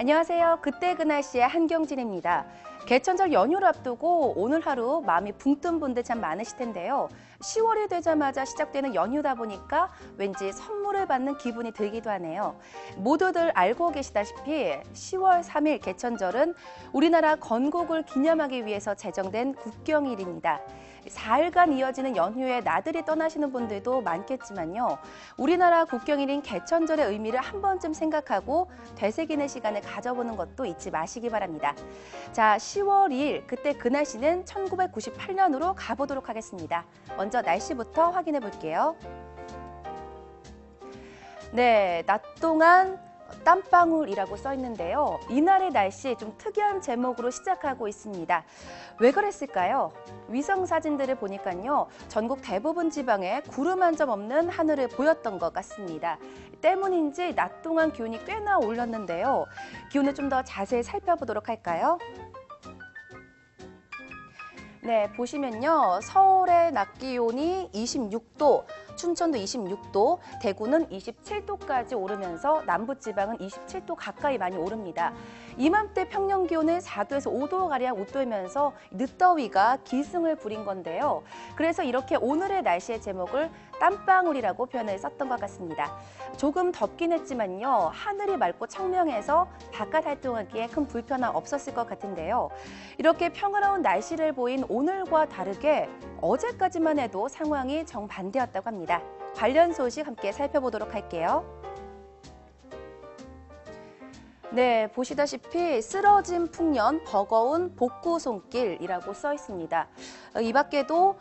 안녕하세요. 그때 그 날 씨의 한경진입니다. 개천절 연휴를 앞두고 오늘 하루 마음이 붕 뜬 분들 참 많으실 텐데요. 10월이 되자마자 시작되는 연휴다 보니까 왠지 선물을 받는 기분이 들기도 하네요. 모두들 알고 계시다시피 10월 3일 개천절은 우리나라 건국을 기념하기 위해서 제정된 국경일입니다. 4일간 이어지는 연휴에 나들이 떠나시는 분들도 많겠지만요. 우리나라 국경일인 개천절의 의미를 한 번쯤 생각하고 되새기는 시간을 가져보는 것도 잊지 마시기 바랍니다. 자, 10월 2일 그때 그 날씨는 1998년으로 가보도록 하겠습니다. 먼저 날씨부터 확인해 볼게요. 네, 낮 동안 땀방울이라고 써 있는데요. 이날의 날씨 좀 특이한 제목으로 시작하고 있습니다. 왜 그랬을까요? 위성 사진들을 보니까요. 전국 대부분 지방에 구름 한 점 없는 하늘을 보였던 것 같습니다. 때문인지 낮 동안 기온이 꽤나 올랐는데요. 기온을 좀 더 자세히 살펴보도록 할까요? 네, 보시면요. 서울의 낮 기온이 26도, 춘천도 26도, 대구는 27도까지 오르면서 남부지방은 27도 가까이 많이 오릅니다. 이맘때 평년 기온은 4도에서 5도 가량 웃돌면서 늦더위가 기승을 부린 건데요. 그래서 이렇게 오늘의 날씨의 제목을 땀방울이라고 표현을 썼던 것 같습니다. 조금 덥긴 했지만요. 하늘이 맑고 청명해서 바깥 활동하기에 큰 불편함 없었을 것 같은데요. 이렇게 평화로운 날씨를 보인 오 늘과 다르게 어제까지만 해도 상황이 정반대였다고 합니다. 관련 소식 함께 살펴보도록 할게요. 네, 보시다시피 쓰러진 풍년, 버거운 복구 손길이라고 써 있습니다. 이 밖에도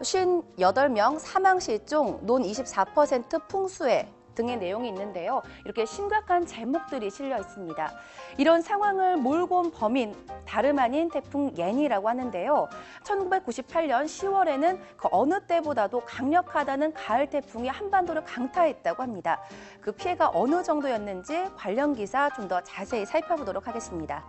58명 사망 실종, 논 24% 풍수해 등의 내용이 있는데요. 이렇게 심각한 제목들이 실려 있습니다. 이런 상황을 몰고 온 범인 다름 아닌 태풍 예니라고 하는데요. 1998년 10월에는 그 어느 때보다도 강력하다는 가을 태풍이 한반도를 강타했다고 합니다. 그 피해가 어느 정도였는지 관련 기사 좀 더 자세히 살펴보도록 하겠습니다.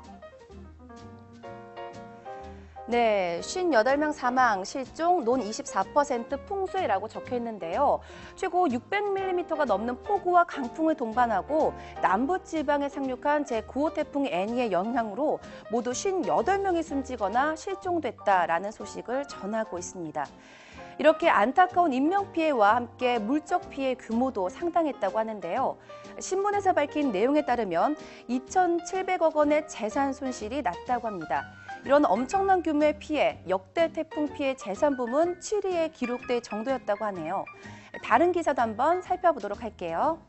네, 58명 사망, 실종, 논 24% 풍수해라고 적혀 있는데요. 최고 600mm가 넘는 폭우와 강풍을 동반하고 남부 지방에 상륙한 제9호 태풍 애니의 영향으로 모두 58명이 숨지거나 실종됐다라는 소식을 전하고 있습니다. 이렇게 안타까운 인명 피해와 함께 물적 피해 규모도 상당했다고 하는데요. 신문에서 밝힌 내용에 따르면 2,700억 원의 재산 손실이 났다고 합니다. 이런 엄청난 규모의 피해, 역대 태풍 피해 재산 부문 7위에 기록될 정도였다고 하네요. 다른 기사도 한번 살펴보도록 할게요.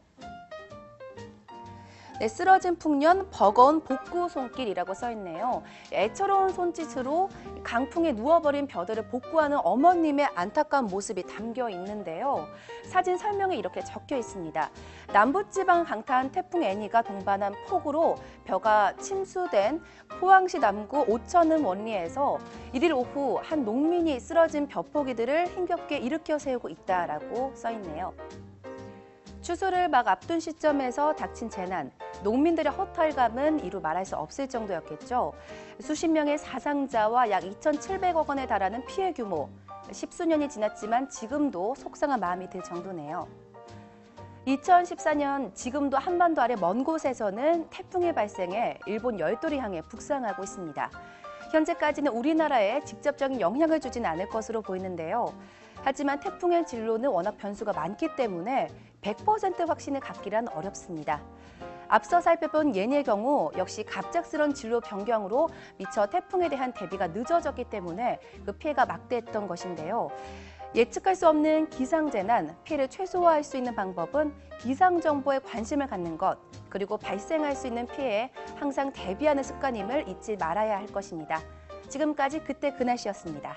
네, 쓰러진 풍년 버거운 복구 손길이라고 써 있네요. 애처로운 손짓으로 강풍에 누워버린 벼들을 복구하는 어머님의 안타까운 모습이 담겨 있는데요. 사진 설명에 이렇게 적혀 있습니다. 남부지방 강타한 태풍 애니가 동반한 폭우로 벼가 침수된 포항시 남구 오천음 원리에서 일일 오후 한 농민이 쓰러진 벼포기들을 힘겹게 일으켜 세우고 있다라고 써 있네요. 추수를 막 앞둔 시점에서 닥친 재난, 농민들의 허탈감은 이루 말할 수 없을 정도였겠죠. 수십 명의 사상자와 약 2,700억 원에 달하는 피해 규모, 십수년이 지났지만 지금도 속상한 마음이 들 정도네요. 2014년 지금도 한반도 아래 먼 곳에서는 태풍이 발생해 일본 열도를 향해 북상하고 있습니다. 현재까지는 우리나라에 직접적인 영향을 주진 않을 것으로 보이는데요. 하지만 태풍의 진로는 워낙 변수가 많기 때문에 100% 확신을 갖기란 어렵습니다. 앞서 살펴본 예니의 경우 역시 갑작스런 진로 변경으로 미처 태풍에 대한 대비가 늦어졌기 때문에 그 피해가 막대했던 것인데요. 예측할 수 없는 기상재난, 피해를 최소화할 수 있는 방법은 기상정보에 관심을 갖는 것, 그리고 발생할 수 있는 피해에 항상 대비하는 습관임을 잊지 말아야 할 것입니다. 지금까지 그때 그날씨였습니다.